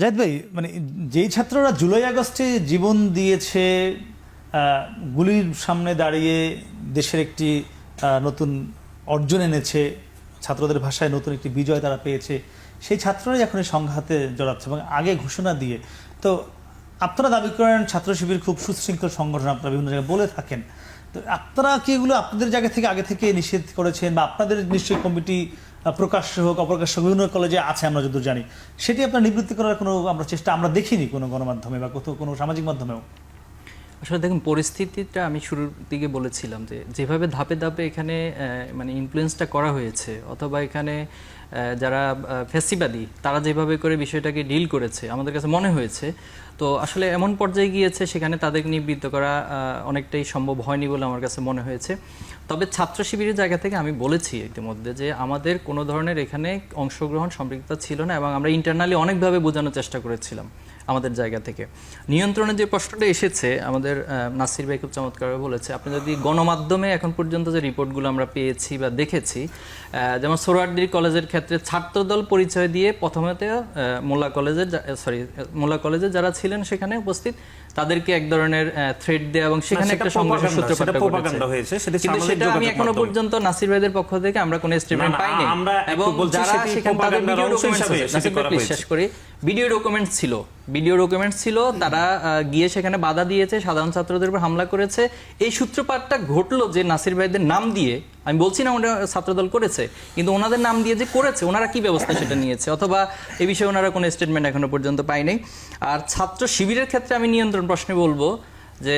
জাহিদ ভাই মানে যেই ছাত্ররা জুলাই আগস্টে জীবন দিয়েছে গুলির সামনে দাঁড়িয়ে দেশের একটি নতুন অর্জন এনেছে, ছাত্রদের ভাষায় নতুন একটি বিজয় তারা পেয়েছে, সেই ছাত্ররাই এখন এই সংঘাতে জড়াচ্ছে এবং আগে ঘোষণা দিয়ে। তো আপনারা দাবি করেন ছাত্র শিবির খুব সুশৃঙ্খল সংগঠন আপনারা বিভিন্ন জায়গায় বলে থাকেন। তো আপনারা কি এগুলো আপনাদের জায়গা থেকে আগে থেকে নিষেধ করেছেন বা আপনাদের নিশ্চয়ই কমিটি প্রকাশ্য হোক অপ্রকাশ্য হোক, বিভিন্ন কলেজে আছে আমরা যদি জানি। সেটি আপনার নিবৃত্তি করার কোনো আমরা চেষ্টা আমরা দেখিনি কোনো গণমাধ্যমে বা কোথাও কোনো সামাজিক মাধ্যমেও। আসলে দেখুন, পরিস্থিতিটা আমি শুরুর দিকে বলেছিলাম যে যেভাবে ধাপে ধাপে এখানে মানে ইনফ্লুয়েন্সটা করা হয়েছে অথবা এখানে যারা ফেসিবাদী, তারা যেভাবে করে বিষয়টাকে ডিল করেছে, আমাদের কাছে মনে হয়েছে। তো আসলে এমন পর্যায়ে গিয়েছে, সেখানে তাদের নিবৃত্ত করা অনেকটাই সম্ভব হয়নি বলে আমার কাছে মনে হয়েছে। তবে ছাত্র শিবিরের জায়গা থেকে আমি বলেছি ইতিমধ্যে যে আমাদের কোনো ধরনের এখানে অংশগ্রহণ, সম্পৃক্ততা ছিল না এবং আমরা ইন্টারনালি অনেকভাবে বোঝানোর চেষ্টা করেছিলাম। আমাদের জায়গা থেকে। নিয়ন্ত্রণের যে প্রশ্নটা এসেছে আমাদের নাসির ভাই খুব চমৎকারভাবে বলেছে আপনি যদি গণমাধ্যমে এখন পর্যন্ত যে রিপোর্টগুলো আমরা পেয়েছি বা দেখেছি যেমন সোরারডি কলেজের ক্ষেত্রে ছাত্রদল পরিচয় দিয়ে প্রথমেতে মোল্লা কলেজের সরি মোল্লা কলেজে যারা ছিলেন সেখানে উপস্থিত তাদেরকে এক ধরনের থ্রেড দেওয়া এবং সেখানে একটা সংঘর্ষের সূত্রপাত হয়েছে, কিন্তু সেটা আমি এখনও পর্যন্ত নাসির ভাইদের পক্ষ থেকে আমরা কোনো স্টেটমেন্ট পাইনি এবং যারা সেখানে তাদের ভিডিও ডকুমেন্টস হয়েছে। শেষ করি ভিডিও ডকুমেন্টস ছিল। ভিডিও ডকুমেন্টস ছিল, তারা গিয়ে সেখানে বাধা দিয়েছে, সাধারণ ছাত্রদের উপর হামলা করেছে। এই সূত্রপাতটা ঘটলো যে নাসির ভাইদের নাম দিয়ে, আমি বলছি না ওনারা ছাত্রদল করেছে, কিন্তু ওনাদের নাম দিয়ে যে করেছে, ওনারা কি ব্যবস্থা সেটা নিয়েছে? অথবা এ বিষয়ে ওনারা কোনো স্টেটমেন্ট এখনও পর্যন্ত পায়নি। আর ছাত্র শিবিরের ক্ষেত্রে আমি নিয়ন্ত্রণ প্রশ্নে বলব যে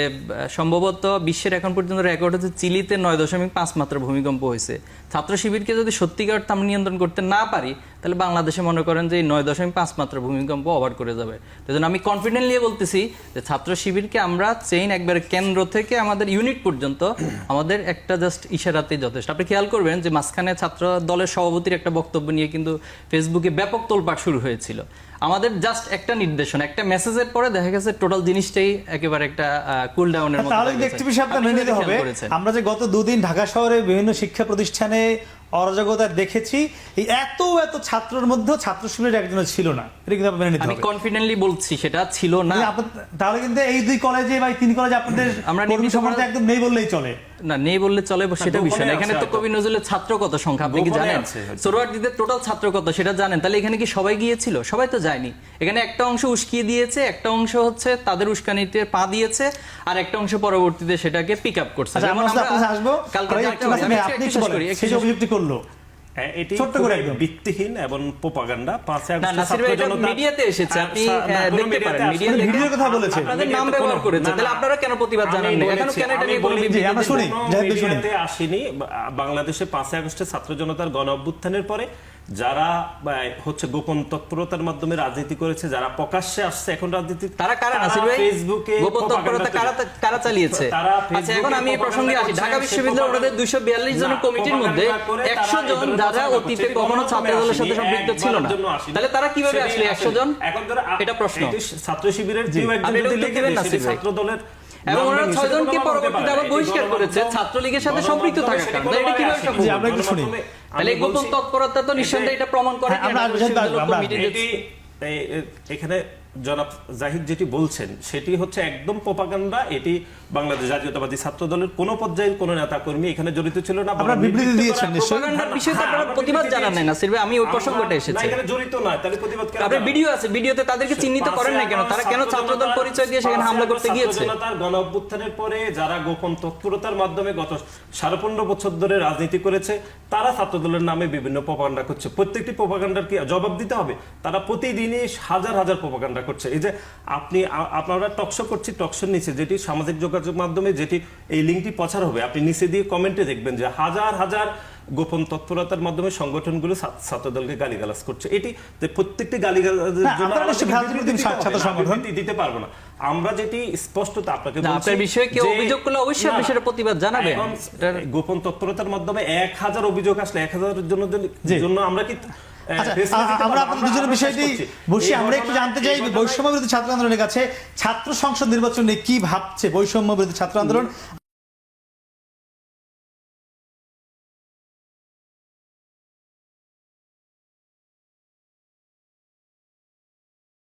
সম্ভবত বিশ্বের এখন পর্যন্ত রেকর্ড হচ্ছে চিলিতে নয় দশমিক পাঁচ মাত্রা ভূমিকম্প হয়েছে। ছাত্র শিবিরকে যদি সত্যিকার আমরা নিয়ন্ত্রণ করতে না পারি তাহলে বাংলাদেশে মনে করেন যে নয় দশমিক পাঁচ মাত্রা ভূমিকম্প ওভার করে যাবে। তো জন্য আমি কনফিডেন্ট নিয়ে বলতেছি যে ছাত্র শিবিরকে আমরা চেইন একবারে কেন্দ্র থেকে আমাদের ইউনিট পর্যন্ত আমাদের একটা জাস্ট ইশারাতেই যথেষ্ট। আপনি খেয়াল করবেন যে মাঝখানে ছাত্র দলের সভাপতির একটা বক্তব্য নিয়ে কিন্তু ফেসবুকে ব্যাপক তোলপাট শুরু হয়েছিল। আমাদের জাস্ট একটা নির্দেশন একটা মেসেজের পরে দেখা গেছে টোটাল জিনিসটাই একেবারে একটা কুল ডাউনের মতো তাহলে। একটি বিষয় আপনার আপনি মেনে নিতে হবে। আমরা যে গত দুদিন ঢাকা শহরে বিভিন্ন শিক্ষা প্রতিষ্ঠানে অরাজকতা দেখেছি। এই এত এত ছাত্রর মধ্যে ছাত্র শিবিরের একজন ছিল না। এটা কিন্তু মেনে নিতে আমি কনফিডেন্টলি বলছি সেটা ছিল না। তাহলে কিন্তু এই দুই কলেজে বা তিন কলেজে আপনাদের আমরা একদম নেই বললেই চলে। না নেই বললে চলে সেটা বিষয় না। এখানে তো কবি নজরুলের ছাত্র কত সংখ্যা আপনি কি জানেন? টোটাল ছাত্র কত সেটা জানেন। তাহলে এখানে কি সবাই গিয়েছিল? সবাই তো যায়নি। এখানে একটা অংশ উস্কিয়ে দিয়েছে একটা অংশ হচ্ছে তাদের উস্কানিতে পা দিয়েছে আর একটা অংশ পরবর্তীতে সেটাকে পিক আপ করছে। আচ্ছা আমরা আসব। কালকে আপনি করল। এটি ছোট্ট করে একদম। ভিত্তিহীন এবং প্রোপাগান্ডা পাঁচে মিডিয়াতে এসেছে হ্যাঁ, আপনি সা- না, কোনো দেখতে পারেন আসেনি। ভিডিওর কথা বলেছে। আপনাদের নাম ব্যবহার করেছে তাহলে আপনারা কেন প্রতিবাদ জানান না এখনও কেন এটা নিয়ে বলি- বিবৃতি আমরা শুনি। না? কোনো যাই হোক, শুনি। মিডিয়াতে আসেনি বাংলাদেশে পাঁচই আগস্টে ছাত্র জনতার গণ অভ্যুত্থানের পরে যারা হচ্ছে গোপন তৎপরতার মাধ্যমে রাজনীতি করেছে যারা প্রকাশ্যে আসছে এখন রাজনীতি তারা কারা? নাসির ভাই ফেসবুকে গোপন তৎপরতা কারা কারা চালিয়েছে? আচ্ছা এখন আমি এই প্রসঙ্গে আসি। ঢাকা করছে, বিশ্ববিদ্যালয় propaganda- ওনাদের দুইশো বিয়াল্লিশ জনের কমিটির মধ্যে propaganda করে তারা একশো এই জন যারা অতীতে কখনো ছাত্র দলের সাথে সম্পৃক্ত ছিল না। তাহলে তারা কীভাবে আসলে একশো জন? এখন এটা প্রশ্ন। ছাত্র শিবিরের কেউ একজন যদি লিখে। ছাত্র দলের এবং ওনারা ছয়জনকে পরবর্তীতে আবার বহিষ্কার করেছে ছাত্রলীগের সাথে সম্পৃক্ত থাকার কারণে এটা কীভাবে সম্ভব? আমরা একটু শুনি। তাহলে গোপন তৎপরতা তো নিঃসন্দেহে এটা প্রমাণ করে হ্যাঁ, আমরা এই- এ- এখানে জনাব জাহিদ যেটি বলছেন সেটি হচ্ছে একদম প্রপাগান্ডা। এটি বাংলাদেশ জাতীয়তাবাদী ছাত্র দলের কোনো পর্যায়ের কোনো নেতা কর্মী এখানে জড়িত ছিল না আপনারা বিবৃতি দিয়েছেন প্রপাগান্ডার বিষয়ে তো হ্যাঁ, আপনারা প্রতিবাদ জানান। নাসির ভাই, আমি ওই প্রসঙ্গটা না, এসেছে। এখানে জড়িত নয় তাহলে প্রতিবাদ কেন আপনার ভিডিও আছে ভিডিওতে তাদেরকে চিহ্নিত করেন না কেন? তারা কেন ছাত্রদল পরিচয় দিয়ে সেখানে হামলা করতে গিয়েছে? তার গণ অভ্যুত্থানের পরে যারা গোপন তৎপরতার মাধ্যমে গত সাড়ে পনেরো বছর ধরে রাজনীতি করেছে তারা ছাত্র দলের নামে বিভিন্ন প্রপাগান্ডা করছে। প্রত্যেকটি প্রপাগান্ডার কি জবাব দিতে হবে? তারা প্রতিদিনই হাজার হাজার প্রপাগান্ডা করছে। এই যে আপনি আপনারা টকশো করছি টকশোর নিচে, যেটি সামাজিক যোগাযোগ মাধ্যমে যেটি এই লিঙ্কটি প্রচার হবে, আপনি নিচে দিয়ে কমেন্টে দেখবেন যে হাজার হাজার গোপন তৎপরতার মাধ্যমে সংগঠনগুলো ছাত্রদলকে গালিগালাজ করছে। এটি যে প্রত্যেকটি বিবৃতি দিতে পারব না। আমরা যেটি স্পষ্টত আপনাকে আপনার বিষয়ে কেউ অভিযোগ করলে অবশ্যই আপনি সেটা প্রতিবাদ জানাবেন। গোপন তৎপরতার মাধ্যমে এক হাজার অভিযোগ আসলে এক হাজারের জন্য জন্য আমরা কি আহ, ফেসবুকে আ- দিতে আমরা আপনাদের দুজনের বিষয়টি বসে আমরা একটু জানতে চাই এই বৈষম্য বিরোধী ছাত্র আন্দোলনের কাছে ছাত্র সংসদ নির্বাচন কি ভাবছে বৈষম্য বিরোধী ছাত্র আন্দোলন?